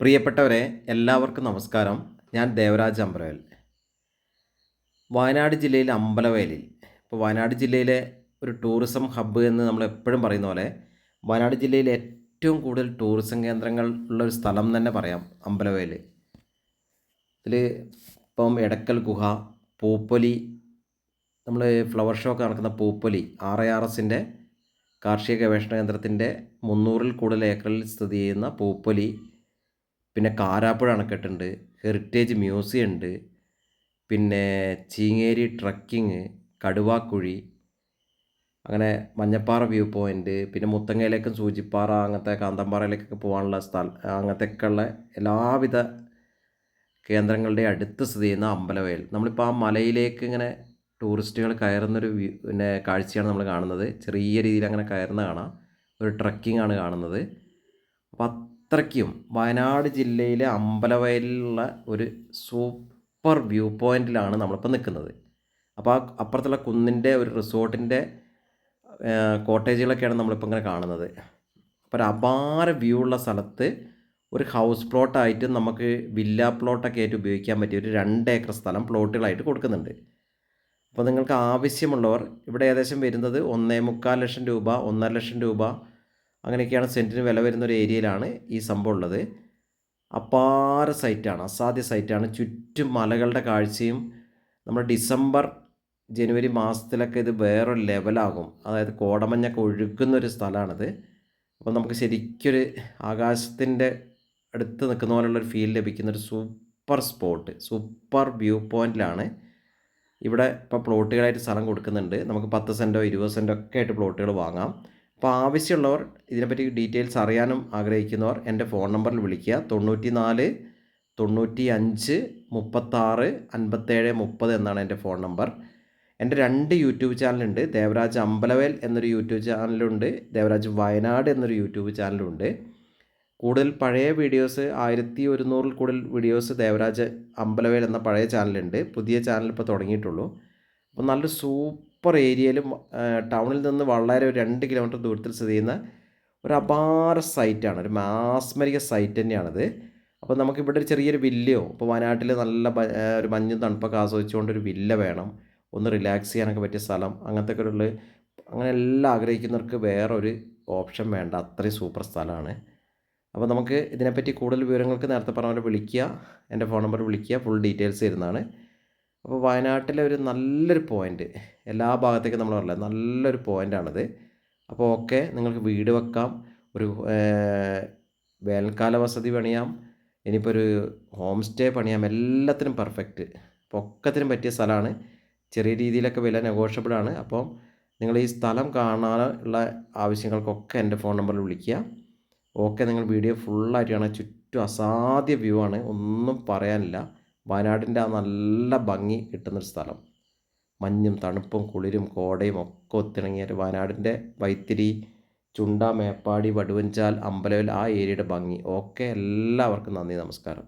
പ്രിയപ്പെട്ടവരെ എല്ലാവർക്കും നമസ്കാരം. ഞാൻ ദേവരാജ് അമ്പലവേൽ വയനാട് ജില്ലയിലെ അമ്പലവയലിൽ ഇപ്പോൾ വയനാട് ജില്ലയിലെ ഒരു ടൂറിസം ഹബ്ബ് എന്ന് നമ്മൾ എപ്പോഴും പറയുന്ന പോലെ വയനാട് ജില്ലയിലെ ഏറ്റവും കൂടുതൽ ടൂറിസം കേന്ദ്രങ്ങൾ ഉള്ള ഒരു സ്ഥലം തന്നെ പറയാം അമ്പലവയൽ. ഇതിൽ ഇപ്പം എടക്കൽ ഗുഹ പൂപ്പൊലി നമ്മൾ ഫ്ലവർ ഷോ ഒക്കെ നടക്കുന്ന പൂപ്പൊലി ആർ ഐ ആർ എസിന്റെ കാർഷിക ഗവേഷണ കേന്ദ്രത്തിന്റെ മുന്നൂറിൽ കൂടുതൽ ഏക്കറിൽ സ്ഥിതി ചെയ്യുന്ന പൂപ്പൊലി പിന്നെ കാരാപ്പുഴ അണക്കെട്ടുണ്ട് ഹെറിറ്റേജ് മ്യൂസിയം ഉണ്ട് പിന്നെ ചീങ്ങേരി ട്രക്കിംഗ് കടുവാക്കുഴി അങ്ങനെ മഞ്ഞപ്പാറ വ്യൂ പോയിന്റ് പിന്നെ മുത്തങ്ങയിലേക്കും സൂചിപ്പാറ അങ്ങനത്തെ കാന്തമ്പാറയിലേക്കൊക്കെ പോകാനുള്ള സ്ഥലം അങ്ങനത്തെയൊക്കെയുള്ള എല്ലാവിധ കേന്ദ്രങ്ങളുടെ അടുത്ത് സ്ഥിതി ചെയ്യുന്ന അമ്പലവയൽ. നമ്മളിപ്പോൾ ആ മലയിലേക്ക് ഇങ്ങനെ ടൂറിസ്റ്റുകൾ കയറുന്നൊരു വ്യൂ പിന്നെ കാഴ്ചയാണ് നമ്മൾ കാണുന്നത്. ചെറിയ രീതിയിൽ അങ്ങനെ കയറുന്ന കാണാം. ഒരു ട്രക്കിംഗ് ആണ് കാണുന്നത്. അപ്പോൾ അത്രയ്ക്കും. വയനാട് ജില്ലയിലെ അമ്പലവയലിലുള്ള ഒരു സൂപ്പർ വ്യൂ പോയിന്റിലാണ് നമ്മളിപ്പോൾ നിൽക്കുന്നത്. അപ്പോൾ ആ അപ്പുറത്തുള്ള കുന്നിന്റെ ഒരു റിസോർട്ടിന്റെ കോട്ടേജുകളൊക്കെയാണ് നമ്മളിപ്പോൾ ഇങ്ങനെ കാണുന്നത്. അപ്പോൾ ഒരു അപാര വ്യൂ ഉള്ള സ്ഥലത്ത് ഒരു ഹൗസ് പ്ലോട്ടായിട്ട് നമുക്ക് വില്ല പ്ലോട്ടൊക്കെ ആയിട്ട് ഉപയോഗിക്കാൻ പറ്റിയ ഒരു രണ്ട് ഏക്കർ സ്ഥലം പ്ലോട്ടുകളായിട്ട് കൊടുക്കുന്നുണ്ട്. അപ്പോൾ നിങ്ങൾക്ക് ആവശ്യമുള്ളവർ ഇവിടെ ഏകദേശം വരുന്നത് ഒന്നേ മുക്കാൽ ലക്ഷം രൂപ ഒന്നര ലക്ഷം രൂപ അങ്ങനെയൊക്കെയാണ് സെന്റിന് വില വരുന്ന ഒരു ഏരിയയിലാണ് ഈ സംഭവം ഉള്ളത്. അപ്പാറ സൈറ്റാണ് അസാധ്യ സൈറ്റാണ്. ചുറ്റും മലകളുടെ കാഴ്ചയും നമ്മുടെ ഡിസംബർ ജനുവരി മാസത്തിലൊക്കെ ഇത് വേറൊരു ലെവലാകും. അതായത് കോടമഞ്ഞൊക്കെ ഒഴുകുന്ന ഒരു സ്ഥലമാണിത്. അപ്പോൾ നമുക്ക് ശരിക്കൊരു ആകാശത്തിന്റെ അടുത്ത് നിൽക്കുന്ന പോലുള്ളൊരു ഫീൽ ലഭിക്കുന്ന ഒരു സൂപ്പർ സ്പോട്ട് സൂപ്പർ വ്യൂ പോയിന്റിലാണ്. ഇവിടെ ഇപ്പോൾ പ്ലോട്ടുകളായിട്ട് സ്ഥലം കൊടുക്കുന്നുണ്ട്. നമുക്ക് പത്ത് സെന്റോ ഇരുപത് സെന്റോ ഒക്കെ ആയിട്ട് പ്ലോട്ടുകൾ വാങ്ങാം. അപ്പോൾ ആവശ്യമുള്ളവർ ഇതിനെപ്പറ്റി ഡീറ്റെയിൽസ് അറിയാനും ആഗ്രഹിക്കുന്നവർ എന്റെ ഫോൺ നമ്പറിൽ വിളിക്കുക. തൊണ്ണൂറ്റി നാല് തൊണ്ണൂറ്റി അഞ്ച് മുപ്പത്താറ് അൻപത്തേഴ് മുപ്പത് എന്നാണ് എന്റെ ഫോൺ നമ്പർ. എന്റെ രണ്ട് യൂട്യൂബ് ചാനലുണ്ട്. ദേവരാജ് അമ്പലവേൽ എന്നൊരു യൂട്യൂബ് ചാനലുണ്ട്. ദേവരാജ് വയനാട് എന്നൊരു യൂട്യൂബ് ചാനലുണ്ട്. കൂടുതൽ പഴയ വീഡിയോസ് ആയിരത്തി ഒരുന്നൂറിൽ കൂടുതൽ വീഡിയോസ് ദേവരാജ് അമ്പലവേൽ എന്ന പഴയ ചാനലുണ്ട്. പുതിയ ചാനൽ ഇപ്പോൾ തുടങ്ങിയിട്ടുള്ളൂ. അപ്പോൾ നല്ലൊരു സൂപ്പർ ഏരിയയിലും ടൗണിൽ നിന്ന് വളരെ ഒരു രണ്ട് കിലോമീറ്റർ ദൂരത്തിൽ സ്ഥിതി ചെയ്യുന്ന ഒരു അപാര സൈറ്റാണ്. ഒരു മാസ്മരിക സൈറ്റ് തന്നെയാണത്. അപ്പോൾ നമുക്കിവിടെ ഒരു ചെറിയൊരു വില്ലയോ ഇപ്പോൾ വയനാട്ടിൽ നല്ല ഒരു മഞ്ഞും തണുപ്പൊക്കെ ആസ്വദിച്ചുകൊണ്ട് ഒരു വില്ല വേണം. ഒന്ന് റിലാക്സ് ചെയ്യാനൊക്കെ പറ്റിയ സ്ഥലം അങ്ങനത്തെ ഒക്കെ ഉള്ള അങ്ങനെ എല്ലാം ആഗ്രഹിക്കുന്നവർക്ക് വേറൊരു ഓപ്ഷൻ വേണ്ട. അത്രയും സൂപ്പർ സ്ഥലമാണ്. അപ്പോൾ നമുക്ക് ഇതിനെപ്പറ്റി കൂടുതൽ വിവരങ്ങൾക്ക് നേരത്തെ പറഞ്ഞ പോലെ വിളിക്കുക. എന്റെ ഫോൺ നമ്പർ വിളിക്കുക. ഫുൾ ഡീറ്റെയിൽസ് തരുന്നതാണ്. അപ്പോൾ വയനാട്ടിലെ ഒരു നല്ലൊരു പോയിന്റ് എല്ലാ ഭാഗത്തേക്കും നമ്മൾ പറഞ്ഞില്ല നല്ലൊരു പോയിന്റാണത് അപ്പോൾ ഓക്കെ നിങ്ങൾക്ക് വീട് വെക്കാം. ഒരു വേനൽക്കാല വസതി പണിയാം. ഇനിയിപ്പോൾ ഒരു ഹോം സ്റ്റേ പണിയാം. എല്ലാത്തിനും പെർഫെക്റ്റ് അപ്പോൾ ഒക്കത്തിനും പറ്റിയ സ്ഥലമാണ്. ചെറിയ രീതിയിലൊക്കെ വില നെഗോഷ്യബിൾ ആണ്. അപ്പം നിങ്ങൾ ഈ സ്ഥലം കാണാനുള്ള ആവശ്യങ്ങൾക്കൊക്കെ എന്റെ ഫോൺ നമ്പറിൽ വിളിക്കുക. ഓക്കെ നിങ്ങൾ വീഡിയോ ഫുള്ളായിട്ട് കാണാൻ ചുറ്റും അസാധ്യ വ്യൂ ആണ്. ഒന്നും പറയാനില്ല. വയനാടിന്റെ ആ നല്ല ഭംഗി കിട്ടുന്നൊരു സ്ഥലം. മഞ്ഞും തണുപ്പും കുളിരും കോടയും ഒക്കെ ഒത്തിണങ്ങിയ ഒരു വയനാടിന്റെ വൈത്തിരി ചുണ്ട മേപ്പാടി വടുവഞ്ചാൽ അമ്പലവിൽ ആ ഏരിയയുടെ ഭംഗി. ഓക്കെ എല്ലാവർക്കും നന്ദി നമസ്കാരം.